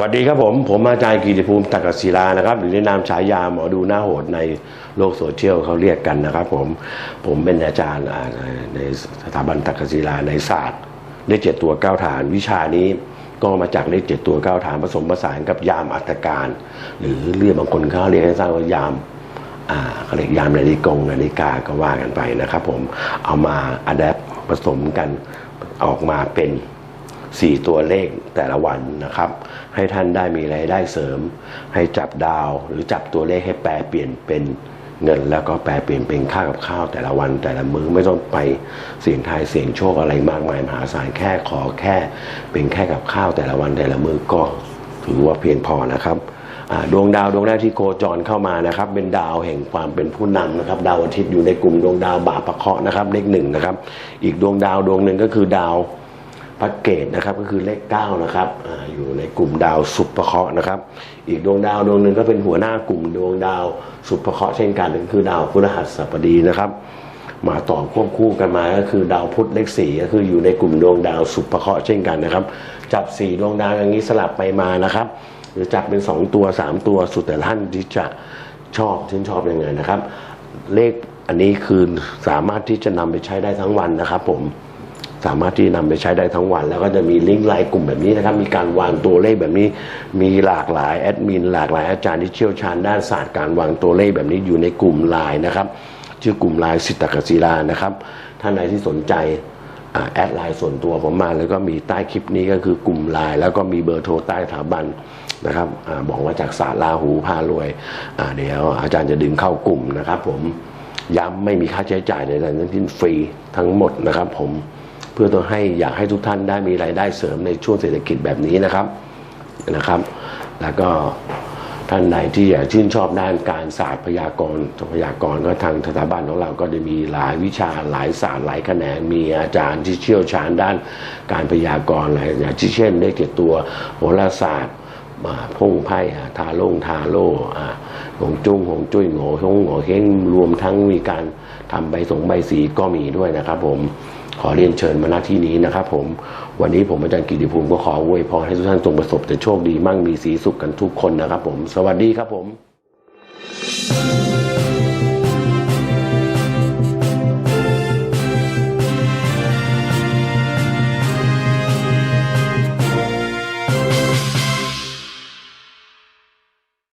วัสดีครับผม ผมอาจารย์กีติภูมิตักกศิลานะครับ หรือในนามฉายาหมอดูหน้าโหดในโลกโซเชียลเขาเรียกกันนะครับ ผมผมเป็นอาจารย์ในสถาบันตักกศิลาในศาสตร์เลขเจ็ดตัวเก้าฐานวิชานี้ก็มาจากเลขเจ็ดตัวเก้าฐานผสมผสานกับยามอัตการ หรือเรียกบางคนเขาเรียกให้ทราบว่ายามอ่าเขาเรียกยามนาฬิกงนาฬิกาก็ว่ากันไปนะครับ ผมเอามาอัดแอปผสมกันออกมาเป็น 4 ตัวเลขแต่ละวันนะครับ ให้ท่านได้มีรายได้เสริม ให้จับดาวหรือจับตัวเลขให้แปลเปลี่ยนเป็นเงิน แล้วก็แปลเปลี่ยนเป็นค่ากับข้าวแต่ละวัน แต่ละมือไม่ต้องไปเสี่ยงทายเสี่ยงโชคอะไรมากมายมหาศาลแค่ขอแค่ เป็นแค่กับข้าวแต่ละวันแต่ละมือก็ถือว่าเพียงพอนะครับดวงดาวดวงแรกที่โคจรเข้ามานะครับ เป็นดาวแห่งความเป็นผู้นำนะครับ ดาวอาทิตย์อยู่ในกลุ่มดวงดาวบาปะเคราะห์นะครับเลขหนึ่งนะครับ อีกดวงดาวดวงหนึ่งก็คือดาว พระเกตนะครับก็คือเลขเก้านะครับออยู่ในกลุ่มดาวสุภเคราะห์นะครับ อีกดวงดาวดวงหนึ่งก็เป็นหัวหน้ากลุ่มดวงดาวสุภเคราะห์เช่นกันก็คือดาวพฤหัสบดีนะครับมาต่อควบคู่กันมาก็คือดาวพุธเลขสี่ก็คืออยู่ในกลุ่มดวงดาวสุภเคราะห์เช่นกันนะครับ จับสี่ดวงดาวอย่างนี้สลับไปมานะครับ หรือจับเป็นสองตัวสามตัวสุดแต่ท่านที่จะชอบชื่นชอบยังไงนะครับ เลขอันนี้คือสามารถที่จะนำไปใช้ได้ทั้งวันนะครับผม สามารถที่นำไปใช้ได้ทั้งวัน แล้วก็จะมีลิงก์ไลน์กลุ่มแบบนี้นะครับ มีการวางตัวเลขแบบนี้ มีหลากหลายแอดมินหลากหลายอาจารย์ที่เชี่ยวชาญด้านศาสตร์การวางตัวเลขแบบนี้อยู่ในกลุ่มไลน์นะครับ ชื่อกลุ่มไลน์สิตตกศิลานะครับ ท่านใดที่สนใจอแอดไลน์ส่วนตัวผมมาแล้วก็มีใต้คลิปนี้ก็คือกลุ่มไลน์แล้วก็มีเบอร์โทรใต้สถาบันนะครับอบอกว่าจากศาสตร์ลาหูพารวยเดี๋ยวอาจารย์จะดึงเข้ากลุ่มนะครับ ผมย้ำไม่มีค่าใช้จ่ายใดๆทั้งสิ้นฟรีทั้งหมดนะครับ ผม พื่อต้องให้อยากให้ทุกท่านได้มีรายได้เสริมในช่วงเศรษฐกิจแบบนี้นะครับนะครับ แล้วก็ท่านไหนที่อยากชื่นชอบด้านการศาสตร์พยากรณ์พยากรณ์ก็ทางสถาบันของเราก็จะมีหลายวิชาหลายศาสตร์หลายแขนงมีอาจารย์ที่เชี่ยวชาญด้านการพยากรณ์หลายอย่างที่เช่นเลขเจ็ดตัวโหราศาสตร์มาพุ่งไพ่ทาโล่งทาโล่อ่าหงจุ้งหงจุ้ยโง่หงโง่เฮงรวมทั้งมีการทำใบสงใบสีก็มีด้วยนะครับผม ขอเรียนเชิญมาณที่นี้นะครับผมวันนี้ผมอาจารย์กิติภูมิก็ขออวยพรให้ทุกท่านจงประสบแต่โชคดีมั่งมีสีสุขกันทุกคนนะครับผม สวัสดีครับผม